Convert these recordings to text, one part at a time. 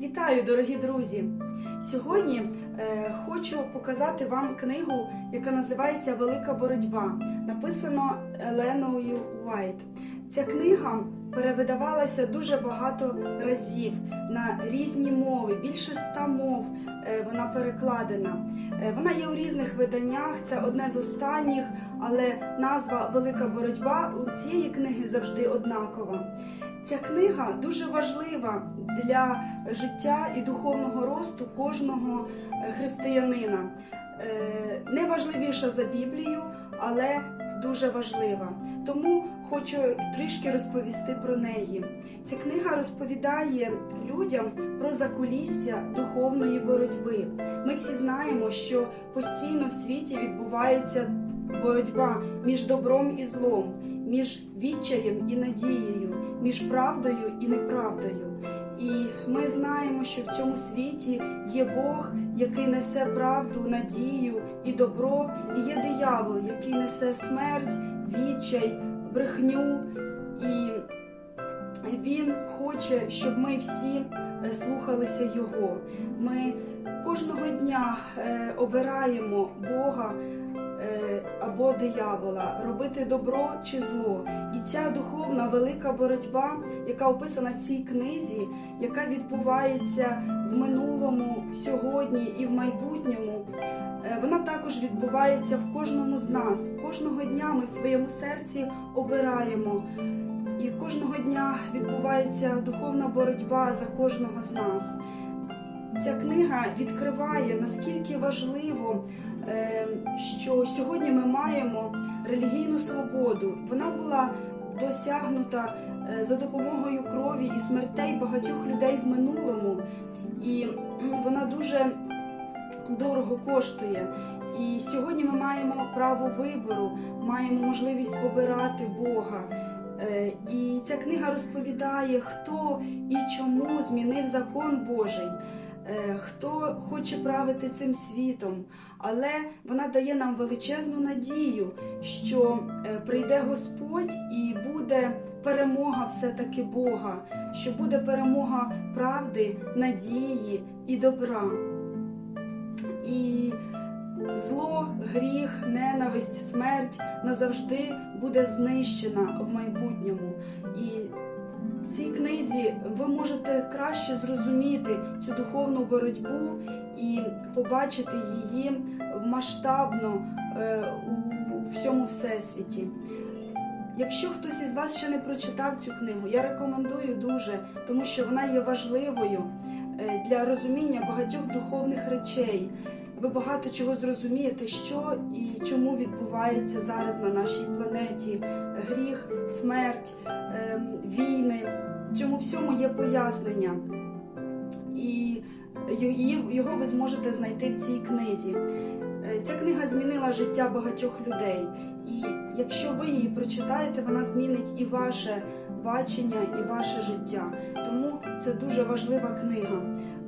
Вітаю, дорогі друзі! Сьогодні е, хочу показати вам книгу, яка називається Велика боротьба. Написано Еленою Уайт. Ця книга перевидавалася дуже багато разів на різні мови, більше ста мов е, вона перекладена. Е, Вона є у різних виданнях, це одне з останніх, але назва Велика боротьба у цієї книги завжди однакова. Ця книга дуже важлива для життя і духовного росту кожного е, християнина. Е, Не важливіша за Біблію, але дуже важлива. Тому хочу трішки розповісти про неї. Ця книга розповідає людям про закулісся духовної боротьби. Ми всі знаємо, що постійно в світі відбувається боротьба між добром і злом, між відчаєм і надією, між правдою і неправдою. І ми знаємо, що в цьому світі є Бог, який несе правду, надію і добро, і є диявол, який несе смерть, відчай, брехню. І він хоче, щоб ми всі е, слухалися Його. Ми кожного дня е, обираємо Бога або диявола, робити добро чи зло. І ця духовна велика боротьба, яка описана в цій книзі, яка відбувається в минулому, сьогодні і в майбутньому. е, Вона також відбувається в кожному з нас. Кожного дня ми в своєму серці обираємо. І кожного дня відбувається духовна боротьба за кожного з нас. Ця книга відкриває наскільки важливо, е, що сьогодні ми маємо релігійну свободу. Вона була досягнута е, за допомогою крові і смертей багатьох людей в минулому, і вона дуже дорого коштує. І сьогодні ми маємо право вибору, маємо можливість обирати Бога. Е, І ця книга розповідає, хто і чому змінив закон Божий, хто хоче правити цим світом. Але вона дає нам величезну надію, що е, прийде Господь і буде перемога все-таки Бога, що буде перемога правди, надії і добра. І зло, гріх, ненависть, смерть назавжди буде знищена в майбутньому. І книзі ви можете краще зрозуміти цю духовну боротьбу і побачити її масштабно е, у всьому всесвіті. Якщо хтось із вас ще не прочитав цю книгу, я рекомендую дуже, тому що вона є важливою е, для розуміння багатьох духовних речей. Ви багато чого зрозумієте, що і чому відбувається зараз на нашій планеті. Гріх, смерть, ем, війни. Цьому всьому є пояснення. І його ви зможете знайти в цій книзі. Е, Ця книга змінила життя багатьох людей. І якщо ви її прочитаєте, вона змінить і ваше бачення, і ваше життя. Тому це дуже важлива книга.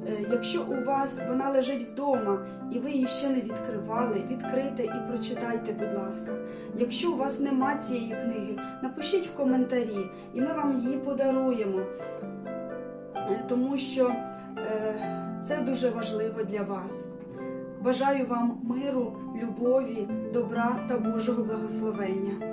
Е, Якщо у вас вона лежить вдома і ви її ще не відкривали, відкрийте і прочитайте, будь ласка. Якщо у вас нема цієї книги, напишіть в коментарі, і ми вам її подаруємо, Е, тому що це дуже важливо для вас. Бажаю вам миру, любові, добра та Божого благословення.